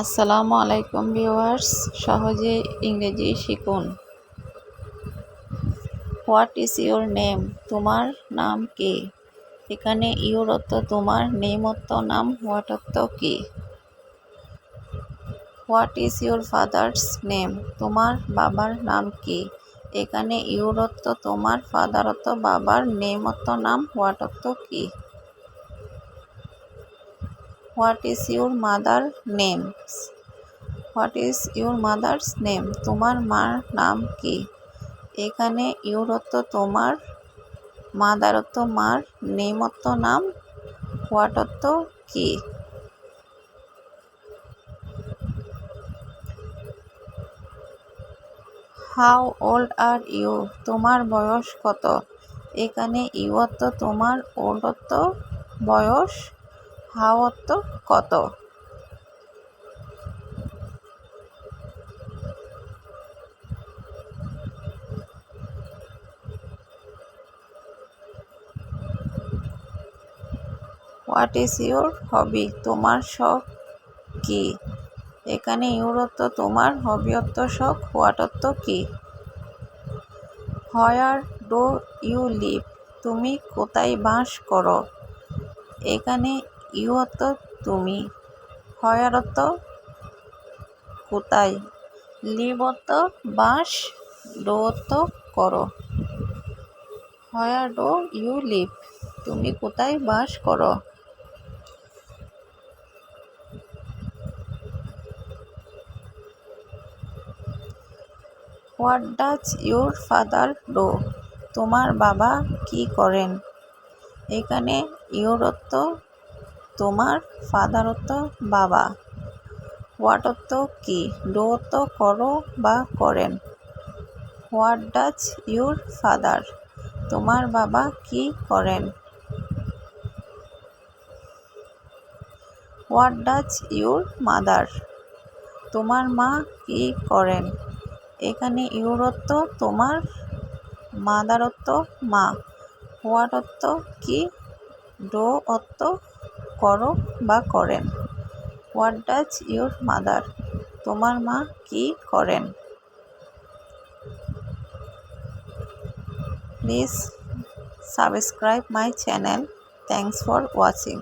আসসালামু আলাইকুম ভিউয়ার্স, সহজে ইংরেজি শিখুন। What is your name? তোমার নাম কে? এখানে ইউর অর্থ তোমার, নেম নাম, হোয়াট অর্থ কি? What is your father's name? তোমার বাবার নাম কি? এখানে ইউর অর্থ তোমার, ফাদার বাবার, নেম নাম, হোয়াট অর্থ কি? What is your mother names what is your mother's name তোমার মার নাম কি? এখানে ইউর অর্থ তোমার মাদার অর্থ মার নেম অর্থ নাম হোয়াট অর্থ কি? হাউ ওল্ড আর ইউ তোমার বয়স কত? এখানে ইউ অর্থ তোমার ওল্ড অর্থ বয়স হাউ কত? হোয়াট ইজ ইউর হবি তোমার শখ কি? এখানে ইউর অর্থ তোমার হবিয়ত্ব শখ, হোয়াটত্ব কি? হোয়ার ডু ইউ লিভ তুমি কোথায় বাস করো? এখানে অর্থ তুমি। হোয়ার অর্থ কোথায়? লিবত বাস ডো অর্থ করো। Where do you live. তুমি কোথায় বাস করো? What does your father do? তোমার বাবা কি করেন? এখানে ইউর অর্থ তোমার ফাদার অর্থ বাবা। হোয়াট অর্থ কি? ডো অর্থ করো বা করেন। What does your father? তোমার বাবা কি করেন? What does your mother? তোমার মা কি করেন? এখানে ইউর তোমার মাদার মা। হোয়াট অর্থ কি? ডো অর্থ করো বা করেন। হোয়াট ডাজ ইউর মাদার তোমার মা কি করেন? Please subscribe my channel thanks for watching